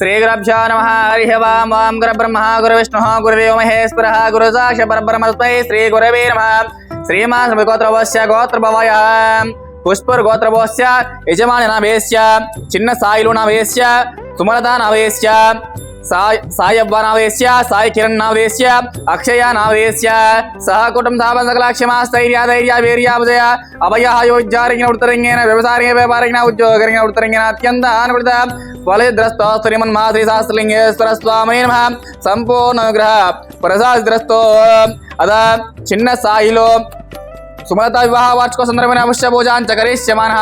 శ్రీగురభ్యో నమ. హరి వాం వాం. గుర బ్రహ్మ గురు విష్ణు గురుదేవ మహేశ్వర. గురు సాక్ష పరబ్రహ్మస్మై శ్రీ గురవే నమ. శ్రీమాన్ గోత్రవస్య గోత్రభవయ. పుష్పర్ గోత్రభోస్య యజమాని నా వేస్య చిన్న సాయిలు నా వేస్య సుమలత నా వేస్య సాయవ్వ నావేశ్య సాయి కిరణ్ నావేశ్య అక్షయ నావేశ్య సహ కుటుంబ సాపం సకల క్షమా స్థైర్య ధైర్య వీర్య అభయ యోజ్యారంగిన ఉత్తరంగేన వ్యవసాయ వ్యాపారంగిన ఉద్యోగరంగిన ఉత్తరంగిన అత్యంత అనుకృత ఫలద్రస్తో శ్రీమన్మాశ్రీ శాస్త్రలింగేశ్వర స్వామి నమ. సంపూర్ణ విగ్రహ ప్రసాద్రస్తో అద చిన్న సాయిలో సుమలత వివాహ వార్షిక సందర్భమైన పుష్య పూజాన్ చకరిష్యమాన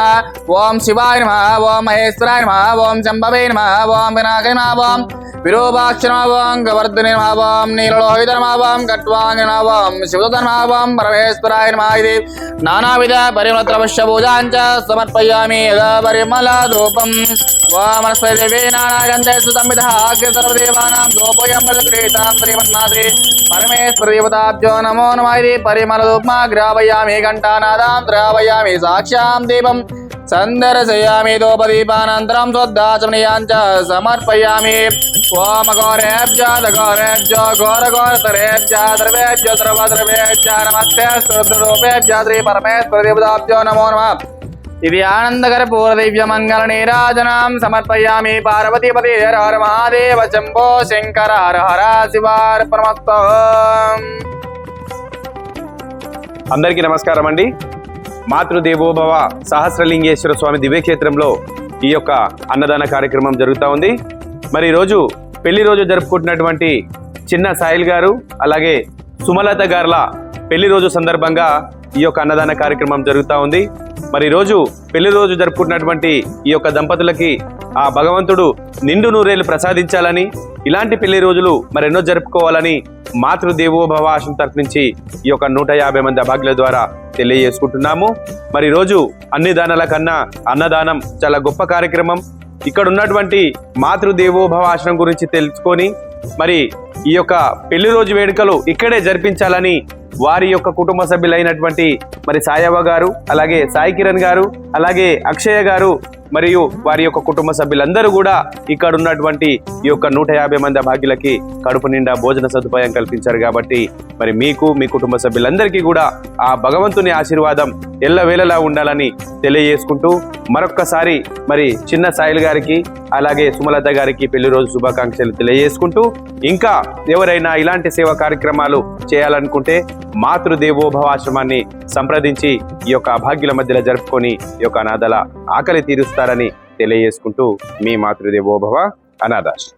ఓం శివాయ నమ ఓం మహేశ్వరాయ నమ ఓం శంభవే నమ ఓం వినాయక నమ ఓం విరూపాక్ష నమ ఓం గవర్ధని నమ ఓం నీలలోహిత నమ కట్వాంగ నమ శివదత నమ పరమేశ్వరాయ నమ ఇది నానావిధ పరిమళ ద్రవశ్య పూజాంచ సమర్పయామి యదా పరిమళ రూపం वामनस्वदेवेनानागन्धसुसंविधः अग्रसर्वदेवानां गोपयम्बलक्रीतां श्रीमन्मात्रे परमेश्वरदेवताभ्यो नमो नमायि परिमलदुग्मा ग्रापयामि घण्टानादां द्रावयामि साक्षां दीपं सन्दर्शयामि दोपदीपानन्तरं स्वद्दाचमनीयाञ्च समर्पयामि ओमघोरेभ्यघोरेभ्य नमस्ते श्रुद्रूपेभ्य श्रीपरमेश्वरदेवताभ्यो नमो नमः దివ్యానందకర ఘోర ఇది మంగళ నీరాజనం సమర్పయామి పార్వతీపతి హర హర మహాదేవ శంభో శంకర హర హర శివార్పణమస్తు అందరికీ నమస్కారం అండి. మాతృదేవోభవ సహస్రలింగేశ్వర స్వామి దివ్యక్షేత్రంలో ఈ యొక్క అన్నదాన కార్యక్రమం జరుగుతూ ఉంది. మరి ఈరోజు పెళ్ళి రోజు జరుపుకుంటున్నటువంటి చిన్న సాయిల్ గారు అలాగే సుమలత గారుల పెళ్ళి రోజు సందర్భంగా ఈ యొక్క అన్నదాన కార్యక్రమం జరుగుతూ ఉంది. మరి ఈరోజు పెళ్ళి రోజు జరుపుకుంటున్నటువంటి ఈ యొక్క దంపతులకి ఆ భగవంతుడు నిండు నూరేళ్ళు ప్రసాదించాలని ఇలాంటి పెళ్ళి రోజులు మరెన్నో జరుపుకోవాలని మాతృదేవోభవ ఆశం తరఫు నుంచి ఈ యొక్క నూట యాభై మంది అభాగ్యుల ద్వారా తెలియజేసుకుంటున్నాము. మరి రోజు అన్ని దానాల కన్నా అన్నదానం చాలా గొప్ప కార్యక్రమం. ఇక్కడ ఉన్నటువంటి మాతృదేవోభవ ఆశ్రమం గురించి తెలుసుకొని మరి ఈ యొక్క పెళ్ళి రోజు వేడుకలు ఇక్కడే జరిపించాలని వారి యొక్క కుటుంబ సభ్యులైనటువంటి మరి సాయవ్వ గారు అలాగే సాయి కిరణ్ గారు అలాగే అక్షయ గారు మరియు వారి యొక్క కుటుంబ సభ్యులందరూ కూడా ఇక్కడ ఉన్నటువంటి ఈ యొక్క నూట యాభై మంది అభాగ్యులకి కడుపు నిండా భోజన సదుపాయం కల్పించారు కాబట్టి మరి మీకు మీ కుటుంబ సభ్యులందరికీ కూడా ఆ భగవంతుని ఆశీర్వాదం ఎల్లవేళలా ఉండాలని తెలియజేసుకుంటూ మరొక్కసారి మరి చిన్న సాయిల్ గారికి అలాగే సుమలత గారికి పెళ్ళి రోజు శుభాకాంక్షలు తెలియజేసుకుంటూ ఇంకా ఎవరైనా ఇలాంటి సేవా కార్యక్రమాలు చేయాలనుకుంటే మాతృదేవోభవాశ్రమాన్ని సంప్రదించి ఈ యొక్క అభాగ్యుల మధ్యలో జరుపుకొని ఈ యొక్క అనాథల ఆకలి తీరుస్తారని తెలియజేసుకుంటూ మీ మాతృదేవోభవ అనాథాశ్రమం.